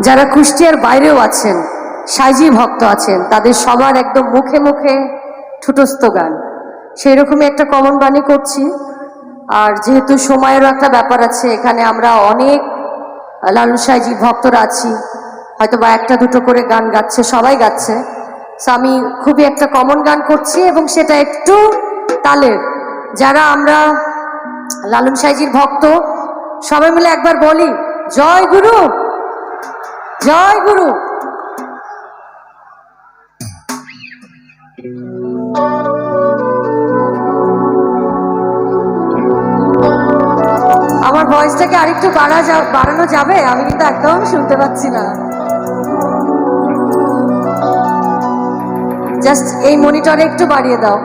যারা কুষ্টিয়ার বাইরেও আছেন, সাইজি ভক্ত আছেন, তাদের সবার একদম মুখে মুখে ঠুটস্থ গান। সেই রকমই একটা কমন বাণী করছি। আর যেহেতু সময়েরও একটা ব্যাপার আছে, এখানে আমরা অনেক লালু সাইজি ভক্তরা আছি। হয়তো বা একটা দুটো করে গান গাচ্ছে, সবাই গাচ্ছে। সো আমি খুবই একটা কমন গান করছি এবং সেটা একটু তালের। যারা আমরা লালন সাইজির ভক্ত, সবাই মিলে একবার বলি, জয় গুরু! জয় গুরু। আমার ভয়েসটাকে আরেকটু বাড়া যা, বাড়ানো যাবে? আমি কিন্তু একদম শুনতে পাচ্ছি না। জাস্ট এই মনিটরে একটু বাড়িয়ে দাও।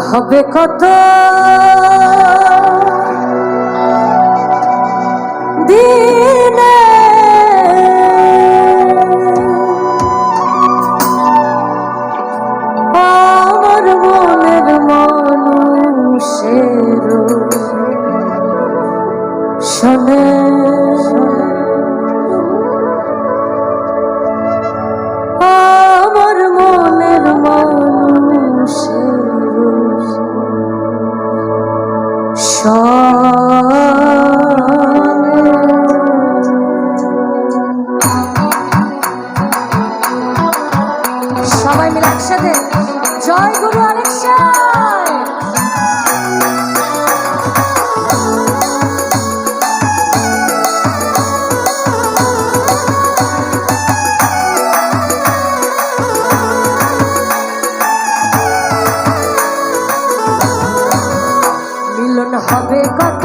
হবে কত? দিনে মানুষের শোনে সবাই হবে কত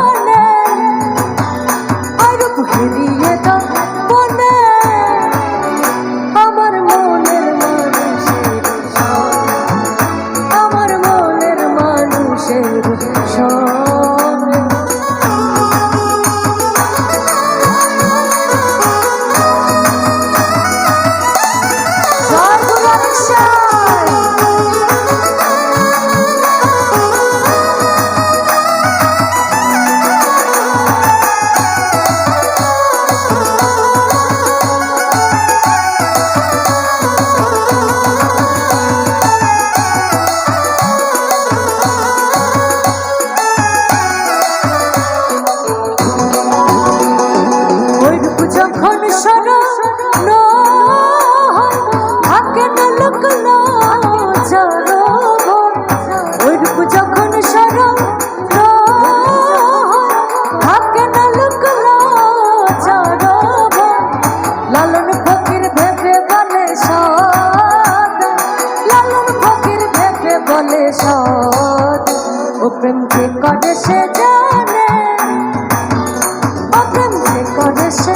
বলে সৎ। ও প্রেম যে করে সে জানে। ও প্রেম যে করে সে